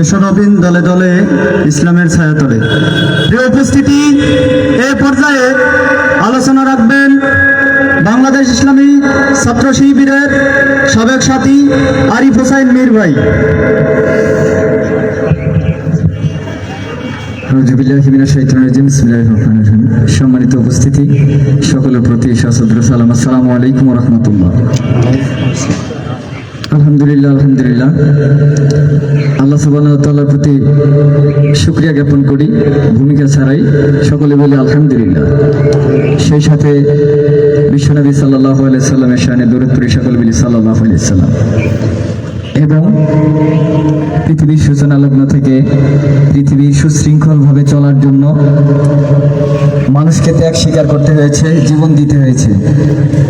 এসো দলে দলে ইসলামের ছায়াতলে প্রিয় উপস্থিতি, এ পর্যায়ে আলোচনা রাখবেন বাংলাদেশ ইসলামী ছাত্র শিবিরের সাবেক সাথী আরিফ হোসাইন মীর ভাই। সম্মানিত উপস্থিতি, সকলের প্রতি সালাম। আসসালামু আলাইকুম রহমতুল্লাহ। আলহামদুলিল্লাহ আলহামদুলিল্লাহ। আল্লাহ সুবাহর প্রতি শুক্রিয়া জ্ঞাপন করি, ভূমিকা ছাড়াই। সকলে বলি আলহামদুলিল্লাহ। সেই সাথে বিশ্বনবী সাল্লাহ সাল্লামের শানে দূরত্বরি সকল বলি সাল্লাহ সাল্লাম এবং পৃথিবীর সূচনা লগ্ন থেকে পৃথিবী সুশৃঙ্খলভাবে চলার জন্য মানুষকে ত্যাগ স্বীকার করতে হয়েছে, জীবন দিতে হয়েছে।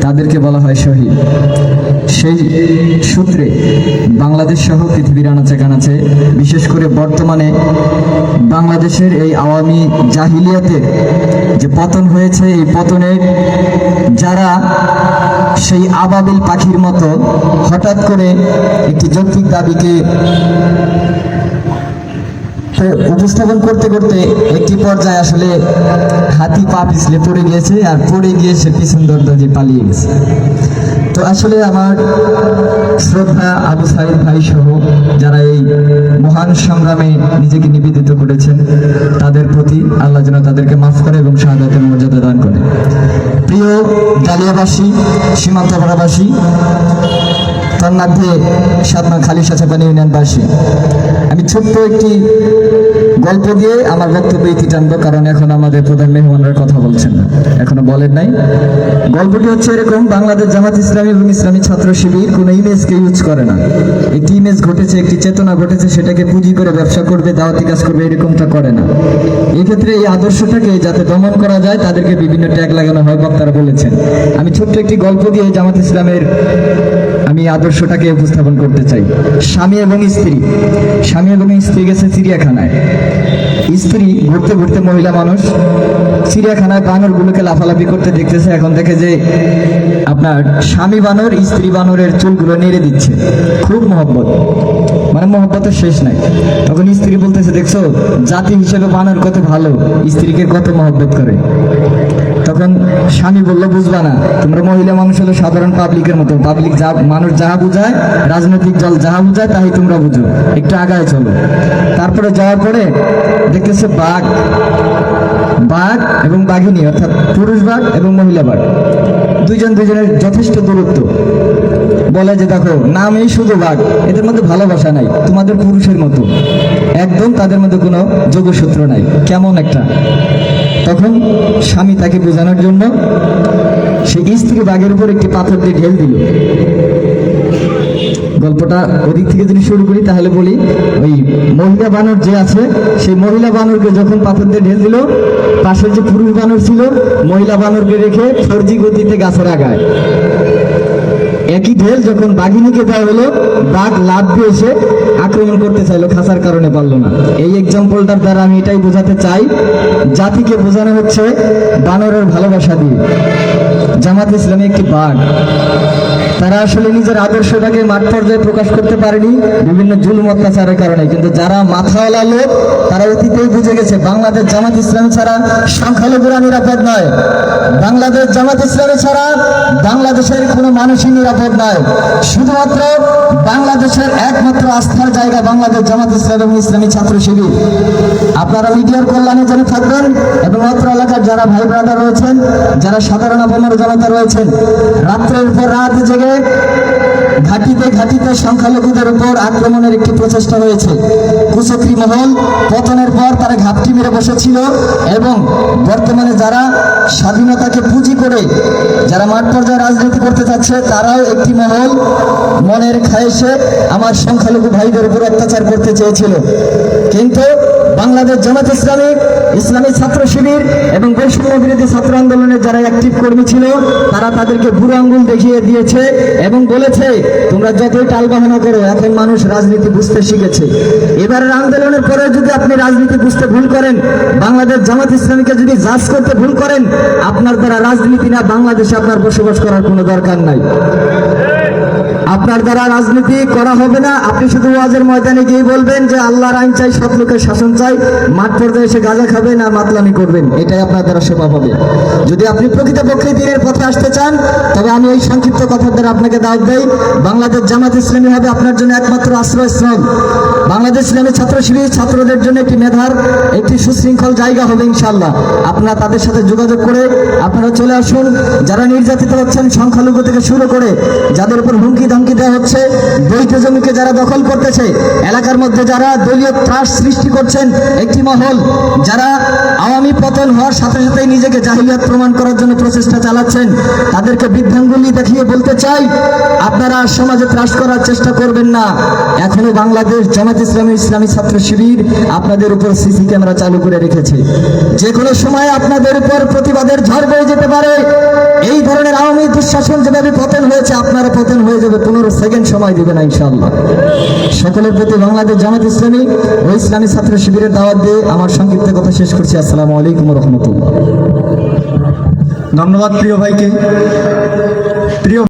তাদেরকে বলা হয় শহীদ। সেই সূত্রে বাংলাদেশ সহ পৃথিবীর আনাচে কানাচে, বিশেষ করে বর্তমানে বাংলাদেশের এই আওয়ামী জাহিলিয়াতের যে পতন হয়েছে, এই পতনের যারা সেই আবাবিল পাখির মতো হঠাৎ করে একটি যৌক্তিক দাবিকে উপস্থাপন করতে করতে একটি পর্যায়ে আসলে হাতি পা পিছলে পড়ে গিয়েছে আর পড়ে গিয়ে সে পিছন দরদা দিয়ে পালিয়ে গেছে। তো আসলে আমার শ্রদ্ধা আবু সাইদ ভাই সহ যারা এই মহান সংগ্রামে নিজেকে নিবেদিত করেছেন, তাদের প্রতি আল্লাহ যেন তাদেরকে মাফ করে এবং শাহাদাতের মর্যাদা দান করে। প্রিয় ডালিয়াবাসী সীমান্তপাড়াবাসী তার মধ্যে সাতমা খালি সাচাপানি ইউনিয়নবাসী, আমি ছোট্ট একটি গল্প দিয়ে আমার বক্তব্য ইতি টানবো, কারণ এখন আমাদের প্রধান মেহমানরা কথা বলছেন এখনও বলেন নাই। গল্পটি হচ্ছে এরকম, বাংলাদেশ জামাত ইসলামী এবং ইসলামী ছাত্র শিবির কোনো ইমেজকে ইউজ করে না। একটি ইমেজ ঘটেছে, একটি চেতনা ঘটেছে, সেটাকে পুঁজি করে ব্যবসা করবে, দাওয়াতি কাজ করবে, এরকমটা করে না। এক্ষেত্রে এই আদর্শটাকে যাতে দমন করা যায়, তাদেরকে বিভিন্ন ট্যাগ লাগানো হয়, বক্তারা বলেছেন। আমি ছোট্ট একটি গল্প দিয়ে জামাত ইসলামের আমি আদর্শটাকে উপস্থাপন করতে চাই। স্বামী এবং স্ত্রী। স্বামী এবং স্ত্রী গেছে চিড়িয়াখানায়। স্ত্রী ঘুরতে ঘুরতে মহিলা মানুষ চিড়িয়াখানায় বানরগুলোকে লাফালাফি করতে দেখতেছে, এখন দেখে যে আপনার স্বামী বানর, স্ত্রী বানরের চুলগুলো নেড়ে দিচ্ছে। খুব মহব্বত। মানে মহব্বতের শেষ নাই। তখন স্ত্রী বলতেছে, দেখছ, জাতি হিসেবে বানর কত ভালো, স্ত্রীকে কত মহব্বত করে। তখন স্বামী বলল, বুঝবা না, তোমরা মহিলা মানুষ হলো সাধারণ পাবলিকের মতো। পাবলিক যা, মানুষ যাহা বুঝায়, রাজনৈতিক দল যাহা বুঝায় তাই তোমরা বুঝো। একটু আগায় চলো। তারপরে যাওয়ার পরে দেখতেছে বাঘ বাঘ এবং বাঘিনী, অর্থাৎ পুরুষ বাঘ এবং মহিলা বাঘ। দুইজন দুইজনের যথেষ্ট দূরত্ব। বলে যে, দেখো, নামই শুধু বাঘ, এদের মধ্যে ভালোবাসা নাই, তোমাদের পুরুষের মতো। একদম তাদের মধ্যে কোনো যোগসূত্র নাই। কেমন একটা? তখন স্বামী তাকে বোঝানোর জন্য সে স্ত্রী বাঘের উপর একটি পাথর দিয়ে ঢেল দিল। গল্পটা ওদিক থেকে যদি শুরু করি, তাহলে বলি ওই মহিলা বানর যে আছে, সেই মহিলা বানরকে যখন পাথর দিয়ে ঢেল দিল, পাশের যে পুরুষ বানর ছিল, মহিলা বানরকে রেখে ফর্জি গতিতে গাছের আগায়। একই ঢেল যখন বাঘিনীকে দেওয়া হলো, বাঘ লাভ দিয়ে এসে আক্রমণ করতে চাইলো, খাসার কারণে পারল না। এই এক্সাম্পলটার দ্বারা আমি এটাই বোঝাতে চাই, জাতিকে বোঝানো হচ্ছে বানরের ভালোবাসা দিয়ে। জামাত ইসলামী একটি বাঘ। তারা আসলে নিজের আদর্শটাকে মাঠ পর্যায়ে প্রকাশ করতে পারেনি, বিভিন্ন জুলুম, অত্যাচারের কারণে। কিন্তু যারা মাথাওয়ালা লোক, তারা অতীতেই বুঝে গেছে, বাংলাদেশ জামাত ইসলাম ছাড়া সংখ্যালঘুরা নিরাপদ নয়। বাংলাদেশ জামাত ইসলামী ছাড়া বাংলাদেশের কোনো মানুষই নিরাপদ নয়। শুধুমাত্র বাংলাদেশের একমাত্র আস্থার জায়গা বাংলাদেশ জামাত ইসলাম এবং ইসলামী ছাত্র শিবির। আপনারা মিডিয়ার কল্যাণে যেন থাকবেন এবং অত্র এলাকার যারা ভাই ব্রাদার রয়েছেন, যারা সাধারণ আপনার জনতা রয়েছেন, রাত্রের পর রাত জেগে ঘাটিতে ঘাটিতে সংখ্যালঘুদের উপর আক্রমণের একটি প্রচেষ্টা হয়েছে। কুচক্রি মহল পতনের পর তারা ঘাপটি মেরে বসেছিল এবং বর্তমানে যারা স্বাধীনতাকে পুঁজি করে যারা মাঠ পর্যায়ে রাজনীতি করতে চাচ্ছে, তারাও একটি মহল মনের খায়েশে আমার সংখ্যালঘু ভাইদের উপর অত্যাচার করতে চেয়েছিল। কিন্তু বাংলাদেশ জামাত ইসলামী ইসলামী ছাত্র শিবির এবং বৈষম্য বিরোধী ছাত্র আন্দোলনের যারা অ্যাক্টিভ কর্মী ছিল, তারা তাদেরকে বুড়ো আঙ্গুল দেখিয়ে দিয়েছে এবং বলেছে তোমরা যতই টালবাহানা করো, এখন মানুষ রাজনীতি বুঝতে শিখেছে। এবারের আন্দোলনের পরে যদি আপনি রাজনীতি বুঝতে ভুল করেন, বাংলাদেশ জামাত ইসলামীকে যদি জাজ করতে ভুল করেন, আপনার দ্বারা রাজনীতি না, বাংলাদেশে আপনার বসবাস করার কোনো দরকার নাই। আপনার দ্বারা রাজনীতি করা হবে না। আপনি শুধু ওয়াজের ময়দানে গিয়ে বলবেন যে আল্লাহর আইন চাই, সৎ লোকের শাসন চাই, মাঠ পর্যায়ে এসে গাঁজা খাবেন আর মাতলামি করবেন। এটাই আপনার দ্বারা শোভা পাবে যদি আপনি প্রকৃতপক্ষে দিনের পথে আসতে চান, তবে আমি এই সংক্ষিপ্ত কথার দ্বারা আপনাকে দাওয়াত দেই, বাংলাদেশ জামাত ইসলামী হবে আপনার জন্য একমাত্র আশ্রয়স্থল বাংলাদেশ ইসলামী ছাত্র শিবির ছাত্রদের জন্য একটি মেধার, একটি সুশৃঙ্খল জায়গা হবে ইনশাল্লাহ আপনারা তাদের সাথে যোগাযোগ করে আপনারা চলে আসুন। যারা নির্যাতিত হচ্ছেন, সংখ্যালঘু থেকে শুরু করে যাদের উপর হুমকি ধমকি দেওয়া হচ্ছে। বৈধ জমিকে যারা দখল করতেছে, এলাকার মধ্যে যারা দলীয় ত্রাস সৃষ্টি করছেন একটি মহল, যারা আওয়ামী পতন হওয়ার সাথে সাথে নিজেকে জাহিলিয়াত প্রমাণ করার জন্য প্রচেষ্টা চালাচ্ছেন, তাদেরকে বৃদ্ধাঙ্গুলি দেখিয়ে বলতে চাই, আপনারা সমাজে ত্রাস করার চেষ্টা করবেন না। এখনও বাংলাদেশ জামাত ইসলামী ইসলামী ছাত্র শিবির আপনাদের উপর সিসি ক্যামেরা চালু করে রেখেছে। যে কোনো সময় আপনাদের উপর প্রতিবাদের ঝড় বয়ে যেতে পারে। এই ধরনের আওয়ামী দুঃশাসন যেভাবে পতন হয়েছে আপনারা পতন হয়ে যাবে। পনেরো সেকেন্ড সময় দিবে না ইনশাআল্লাহ। সকলের প্রতি বাংলাদেশ জামাত ইসলামী ও ইসলামী ছাত্র শিবিরের দাওয়াত দিয়ে আমার সংক্ষিপ্ত কথা শেষ করছি। আসসালামু আলাইকুম রহমতুল্লাহ। ধন্যবাদ প্রিয় ভাইকে। প্রিয়